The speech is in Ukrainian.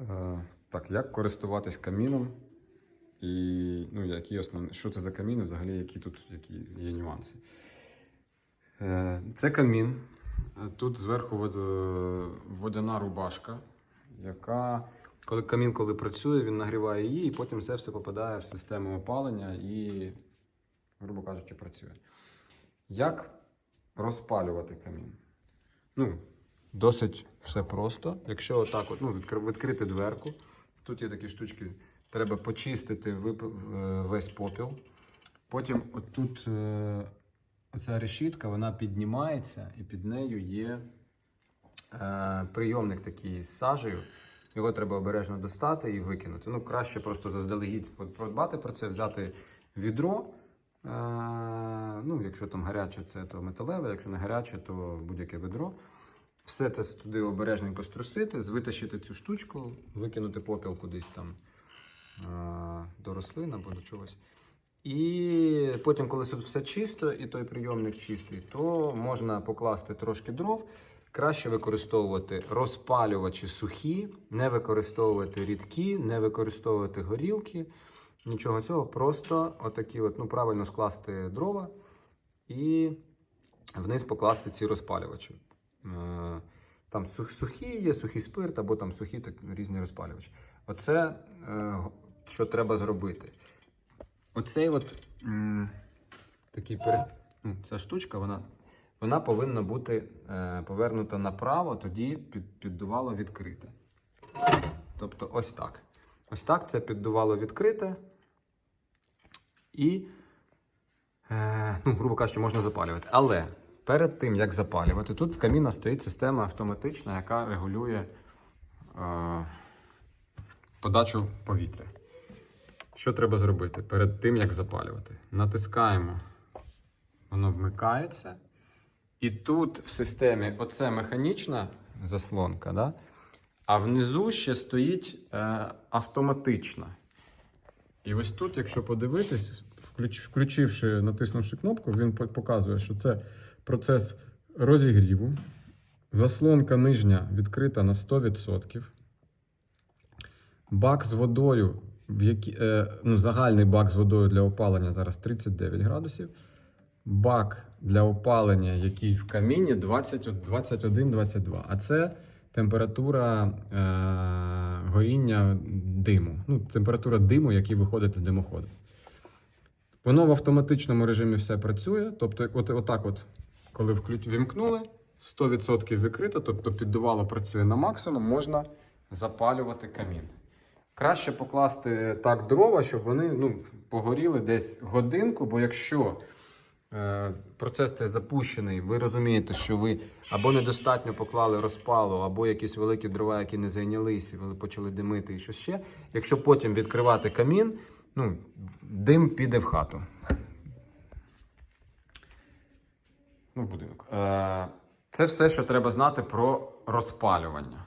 Е, Так, як користуватись каміном? І ну, які основні, що це за камін, і взагалі, які тут які є нюанси. Е, Це камін. Е, Тут зверху водяна рубашка, яка, коли камін коли працює, він нагріває її, і потім це все попадає в систему опалення і, грубо кажучи, працює. Як розпалювати камін? Ну, досить все просто. Якщо отак, от, ну, відкрити дверку, тут є такі штучки, треба почистити е, весь попіл. Потім отут е, оця решітка, вона піднімається, і під нею є е, прийомник такий з сажею. Його треба обережно достати і викинути. Ну, краще просто заздалегідь подбати про це, взяти відро. Ну, якщо там гаряче, це то металеве, якщо не гаряче, то будь-яке відро. Все це туди обережненько струсити, витащити цю штучку, викинути попіл кудись там е, до рослин або до чогось. І потім, коли тут все чисто, і той прийомник чистий, то можна покласти трошки дров. Краще використовувати розпалювачі сухі, не використовувати рідкі, не використовувати горілки. Нічого цього, просто отакі от, ну, правильно скласти дрова і вниз покласти ці розпалювачі. Е, Там сухі є, сухий спирт, або там сухі так, різні розпалювачі. Оце е, що треба зробити. Оцей от такий пере... ну, ця штучка, вона, вона повинна бути е, повернута направо, тоді під, піддувало відкрите. Тобто ось так. Ось так це піддувало відкрите. І, ну, грубо кажучи, можна запалювати. Але перед тим, як запалювати, тут в каміна стоїть система автоматична, яка регулює е, подачу повітря. Що треба зробити перед тим, як запалювати? Натискаємо, воно вмикається. І тут в системі оце механічна заслонка, да? а внизу ще стоїть е, автоматична. І ось тут, якщо подивитись, включивши, натиснувши кнопку, він показує, що це процес розігріву. Заслонка нижня відкрита на 100%. Бак з водою, в які, е, ну, загальний бак з водою для опалення зараз 39 градусів. Бак для опалення, який в каміні 21-22. А це температура е, горіння диму. Ну, температура диму, який виходить з димоходу. Воно в автоматичному режимі все працює. Тобто, от, отак, от, коли вімкнули, 100% викрито, тобто піддувало працює на максимум, можна запалювати камін. Краще покласти так дрова, щоб вони ну, погоріли десь годинку, бо якщо е, процес цей запущений, ви розумієте, що ви або недостатньо поклали розпалу, або якісь великі дрова, які не зайнялися, і вони почали димити і що ще. Якщо потім відкривати камін, ну, дим піде в хату. Ну, в будинок. Е, це все, що треба знати про розпалювання.